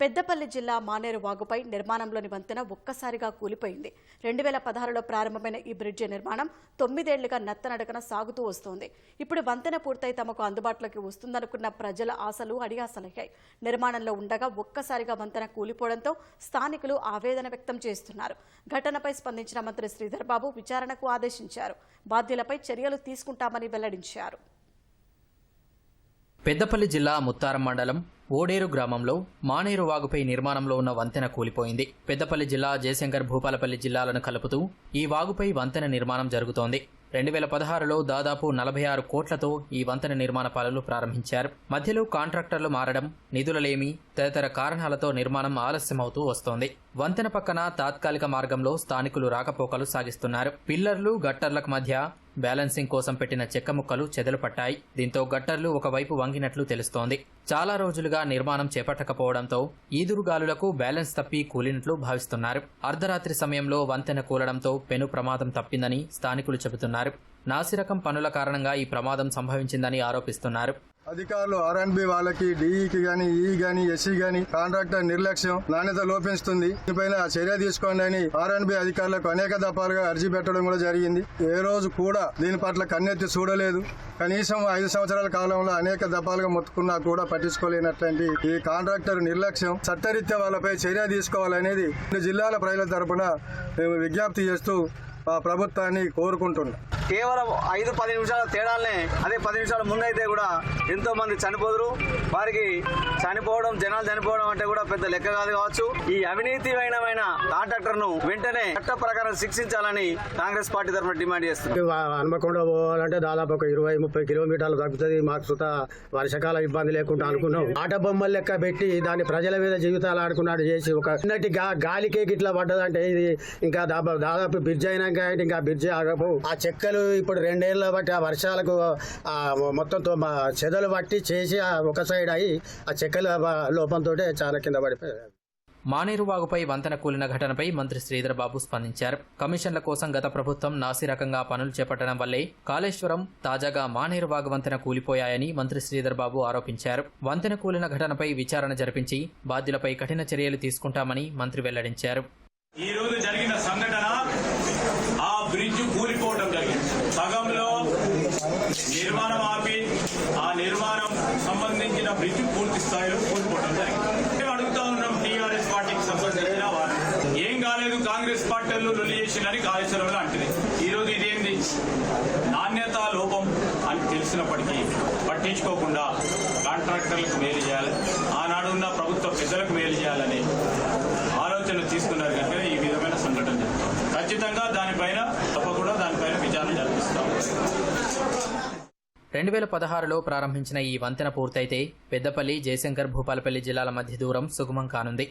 పెద్దపల్లి జిల్లా మానేరు వాగుపై నిర్మాణంలోని వంతెన ఒక్కసారిగా కూలిపోయింది. రెండు వేల పదహారులో ప్రారంభమైన ఈ బ్రిడ్జి నిర్మాణం తొమ్మిదేళ్ళుగా నత్తనడకన సాగుతూ వస్తోంది. ఇప్పుడు వంతెన పూర్తయి తమకు అందుబాటులోకి వస్తుందనుకున్న ప్రజల ఆశలు అడియాసలయ్యాయి. నిర్మాణంలో ఉండగా ఒక్కసారిగా వంతెన కూలిపోవడంతో స్థానికులు ఆవేదన వ్యక్తం చేస్తున్నారు. ఘటనపై స్పందించిన మంత్రి శ్రీధర్ బాబు విచారణకు ఆదేశించారు. బాధ్యులపై చర్యలు తీసుకుంటామని వెల్లడించారు. పెద్దపల్లి జిల్లా ముత్తారం మండలం ఓడేరు గ్రామంలో మానేరు వాగుపై నిర్మాణంలో ఉన్న వంతెన కూలిపోయింది. పెద్దపల్లి జిల్లా జయశంకర్ భూపాలపల్లి జిల్లాలను కలుపుతూ ఈ వాగుపై వంతెన నిర్మాణం జరుగుతోంది. రెండు వేల పదహారులో దాదాపు నలభై ఆరు కోట్లతో ఈ వంతెన నిర్మాణ పనులు ప్రారంభించారు. మధ్యలో కాంట్రాక్టర్లు మారడం నిధులలేమి తదితర కారణాలతో నిర్మాణం ఆలస్యమవుతూ వస్తోంది. వంతెన పక్కన తాత్కాలిక మార్గంలో స్థానికులు రాకపోకలు సాగిస్తున్నారు. పిల్లర్లు గట్టర్లకు మధ్య బ్యాలెన్సింగ్ కోసం పెట్టిన చెక్క ముక్కలు చెదలు పట్టాయి. దీంతో గట్టర్లు ఒకవైపు వంగినట్లు తెలుస్తోంది. చాలా రోజులుగా నిర్మాణం చేపట్టకపోవడంతో ఈదురుగాలులకు బ్యాలెన్స్ తప్పి కూలినట్లు భావిస్తున్నారు. అర్ధరాత్రి సమయంలో వంతెన కూలడంతో పెను ప్రమాదం తప్పిందని స్థానికులు చెబుతున్నారు. నాసిరకం పనుల కారణంగా ఈ ప్రమాదం సంభవించిందని ఆరోపిస్తున్నారు. అధికారులు ఆర్ అండ్బి వాళ్ళకి డిఈకి గాని ఈ గాని ఎస్సీ గాని కాంట్రాక్టర్ నిర్లక్ష్యం నాణ్యత లోపించుతుంది దీనిపైన చర్య తీసుకోండి అని ఆర్ అండ్బీ అధికారులకు అనేక దఫాలుగా అర్జీ పెట్టడం కూడా జరిగింది. ఏ రోజు కూడా దీని పట్ల కన్నెత్తి చూడలేదు. కనీసం ఐదు సంవత్సరాల కాలంలో అనేక దఫాలుగా మొత్తుకున్నా కూడా పట్టించుకోలేనటువంటి ఈ కాంట్రాక్టర్ నిర్లక్ష్యం చట్టరీత్యా వాళ్ళపై చర్య తీసుకోవాలనేది జిల్లాల ప్రజల తరపున మేము విజ్ఞప్తి చేస్తూ మా ప్రభుత్వాన్ని కోరుకుంటున్నాం. కేవలం ఐదు పది నిమిషాల తేడాలనే అదే పది నిమిషాల ముందైతే కూడా ఎంతో మంది చనిపోదురు. వారికి చనిపోవడం జనాలు చనిపోవడం అంటే కూడా పెద్ద లెక్క కాదు కావచ్చు. ఈ అవినీతిమైన కాంట్రాక్టర్ను వెంటనే చట్ట ప్రకారం శిక్షించాలని కాంగ్రెస్ పార్టీ తరఫున డిమాండ్ చేస్తుంది. హనుమకొండ పోవాలంటే దాదాపు ఒక ఇరవై ముప్పై కిలోమీటర్లు తగ్గుతుంది. మాకు సుత వర్షకాల ఇబ్బంది లేకుండా అనుకున్నాం. ఆట బొమ్మలు లెక్క పెట్టి దాన్ని ప్రజల మీద జీవితాలు ఆడుకున్నాడు చేసి ఒక చిన్నటి గాలికే గిట్లా పడ్డదంటే ఇది ఇంకా దాదాపు దాదాపు బ్రిడ్జ్ అయినాక ఇంకా బ్రిడ్జ్ ఆగపో ఆ చెక్కలు ఇప్పుడు రెండేళ్ళ బట్టి ఆ వర్షాలకు మొత్తం చెదలు పట్టి చేసి ఆ ఒక సైడ్ అయ్యి ఆ చెక్కల లోపంతో చాలా కింద పడిపోయాయి మానేరు వాగుపై వంతెన కూలిన ఘటనపై మంత్రి శ్రీధర్ బాబు స్పందించారు. కమిషన్ల కోసం గత ప్రభుత్వం నాసిరకంగా పనులు చేపట్టడం వల్లే కాళేశ్వరం తాజాగా మానేరు వాగు వంతెన కూలిపోయాయని మంత్రి శ్రీధర్ బాబు ఆరోపించారు. వంతెన కూలిన ఘటనపై విచారణ జరిపించి బాధ్యులపై కఠిన చర్యలు తీసుకుంటామని మంత్రి వెల్లడించారు. ఈ రోజు జరిగిన సంఘటన ఆ బ్రిడ్జ్ కూలిపోవడం జరిగింది సగంలో నిర్మాణం ఆపి ఆ నిర్మాణం సంబంధించిన బ్రిడ్జ్ పూర్తి స్థాయిలో కోల్పోవడం జరిగింది. మేము అడుగుతా ఉన్నాం టీఆర్ఎస్ పార్టీకి సంబంధించిన వారు ఏం కాలేదు కాంగ్రెస్ పార్టీలు లొల్లి చేసిందని కాళేశ్వరంలో అంటుంది ఈ రోజు ఇదేంది? నాణ్యత లోపం అని తెలిసినప్పటికీ పట్టించుకోకుండా కాంట్రాక్టర్లకు మేలు చేయాలి ఆనాడు ఉన్న ప్రభుత్వ పెద్దలకు మేలు చేయాలని ఆలోచన తీసుకున్నారు కనుక ఈ విధమైన సంఘటన ఖచ్చితంగా దానిపైన తప్పకుండా దానిపైన విచారణ జరిపిస్తాం. రెండు వేల పదహారులో ప్రారంభించిన ఈ వంతెన పూర్తయితే పెద్దపల్లి జయశంకర్ భూపాలపల్లి జిల్లాల మధ్య దూరం సుగమం కానుంది.